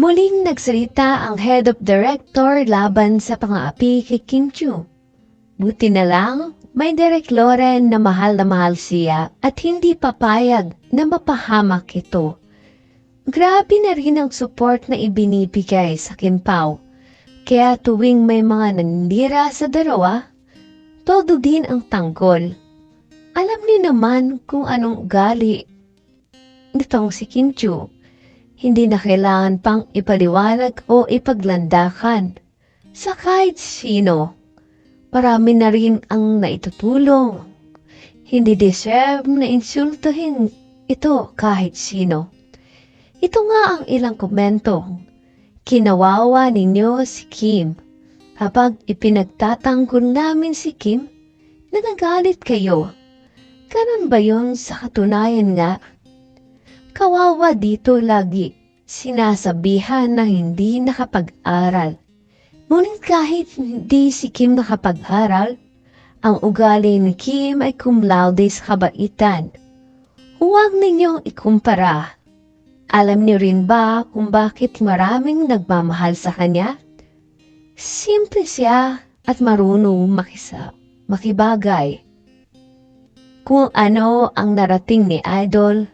Muling nagsalita ang head of director laban sa pang-aapi kay Kim Chu. Buti na lang, may Derek Loren na mahal na mahal siya at hindi papayag na mapahamak ito. Grabe na rin ang support na ibinibigay sa Kim Pao. Kaya tuwing may mga nanira sa dalawa, todo din ang tanggol. Alam niyo naman kung anong ugali nitong si Kim Chu. Hindi na kailangan pang ipaliwanag o ipaglandakan sa kahit sino. Marami na rin ang naitutulong. Hindi deserve na insultuhin ito kahit sino. Ito nga ang ilang komento. Kinawawa ninyo si Kim. Kapag ipinagtatanggol namin si Kim, nagagalit kayo. Ganun ba yun sa katunayan nga? Kawawa dito lagi. Sinasabihan na hindi nakapag-aral. Ngunit kahit hindi si Kim nakapag-aral, ang ugali ni Kim ay cum laude sa kabaitan. Huwag ninyong ikumpara. Alam niyo rin ba kung bakit maraming nagmamahal sa kanya? Simple siya at marunong makisa, makibagay. Kung ano ang narating ni Idol,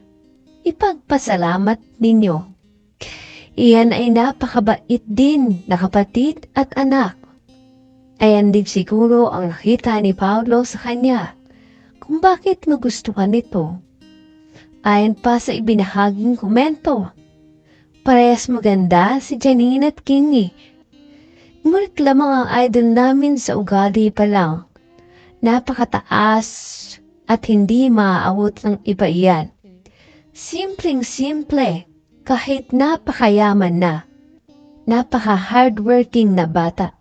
ipagpasalamat ninyo. Iyan ay napakabait din na kapatid at anak. Ayan din siguro ang nakita ni Paulo sa kanya kung bakit nagustuhan nito. Ayon pa sa ibinahaging komento, parehas maganda si Janine at Kingy. Ngunit lamang ang idol namin sa ugali pa lang. Napakataas at hindi maaawot ng iba iyan. Simpleng-simple, kahit napakayaman na. Napaka-hardworking na bata.